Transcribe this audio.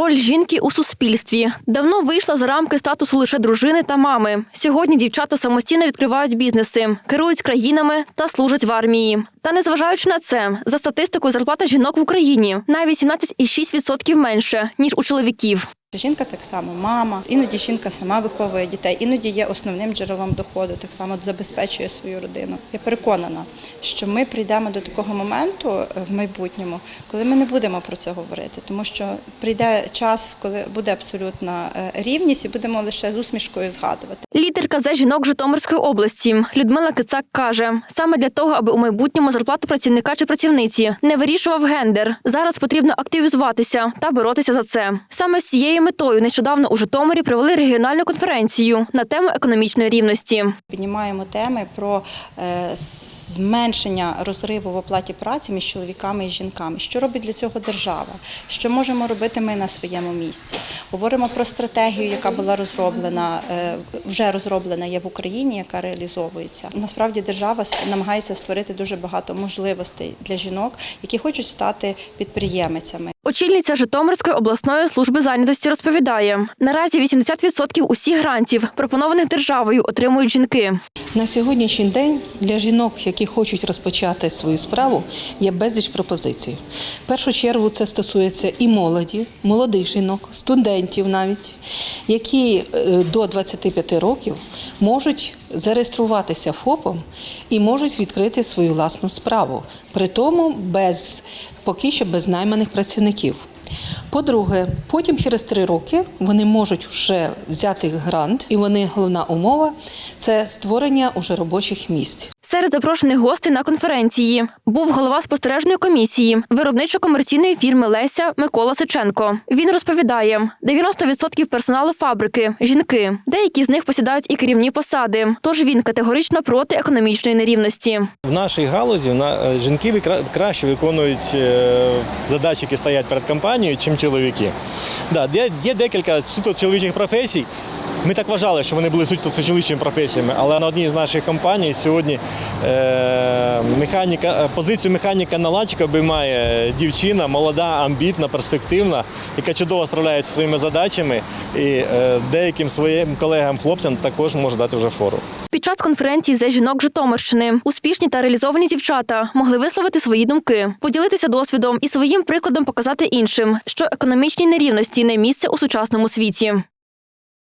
Роль жінки у суспільстві давно вийшла за рамки статусу лише дружини та мами. Сьогодні дівчата самостійно відкривають бізнеси, керують країнами та служать в армії. Та незважаючи на це, за статистикою зарплата жінок в Україні на 18,6% менше ніж у чоловіків. Жінка так само мама, іноді жінка сама виховує дітей, іноді є основним джерелом доходу, так само забезпечує свою родину. Я переконана, що ми прийдемо до такого моменту е, в майбутньому, коли ми не будемо про це говорити, тому що прийде час, коли буде абсолютна е, рівність, і будемо лише з усмішкою згадувати. Лідерка за жінок Житомирської області Людмила Кицак каже: саме для того, аби у майбутньому зарплату працівника чи працівниці не вирішував гендер. Зараз потрібно активізуватися та боротися за це. Саме з цією метою нещодавно у Житомирі провели регіональну конференцію на тему економічної рівності. Піднімаємо теми про е, зменшення розриву в оплаті праці між чоловіками і жінками. Що робить для цього держава? Що можемо робити ми на своєму місці? Говоримо про стратегію, яка була розроблена, е, вже розроблена є в Україні, яка реалізовується. Насправді держава намагається створити дуже багато можливостей для жінок, які хочуть стати підприємицями. Очільниця Житомирської обласної служби зайнятості розповідає: наразі 80% усіх грантів, пропонованих державою, отримують жінки. На сьогоднішній день для жінок, які хочуть розпочати свою справу, є безліч пропозицій. В першу чергу це стосується і молоді, молодих жінок, студентів навіть, які е, до 25 років можуть зареєструватися ФОПом і можуть відкрити свою власну справу, при тому без поки що без найманих працівників. По-друге, потім через три роки вони можуть вже взяти грант, і вони головна умова це створення уже робочих місць. Серед запрошених гостей на конференції був голова спостережної комісії виробничо-комерційної фірми Леся Микола Сиченко. Він розповідає: 90% персоналу фабрики жінки. Деякі з них посідають і керівні посади. Тож він категорично проти економічної нерівності. В нашій галузі на е, жінки краще виконують е, задачі, які стоять перед компанією, чим чоловіки. Да, є, є декілька суто чоловічих професій. Ми так вважали, що вони були суто чоловічими професіями, але на одній з наших компаній сьогодні е, механіка, е, позицію механіка наладчика обіймає дівчина, молода, амбітна, перспективна, яка чудово справляється зі своїми задачами і е, деяким своїм колегам-хлопцям також може дати вже фору. Час конференції за жінок Житомирщини успішні та реалізовані дівчата могли висловити свої думки, поділитися досвідом і своїм прикладом показати іншим, що економічній нерівності не місце у сучасному світі.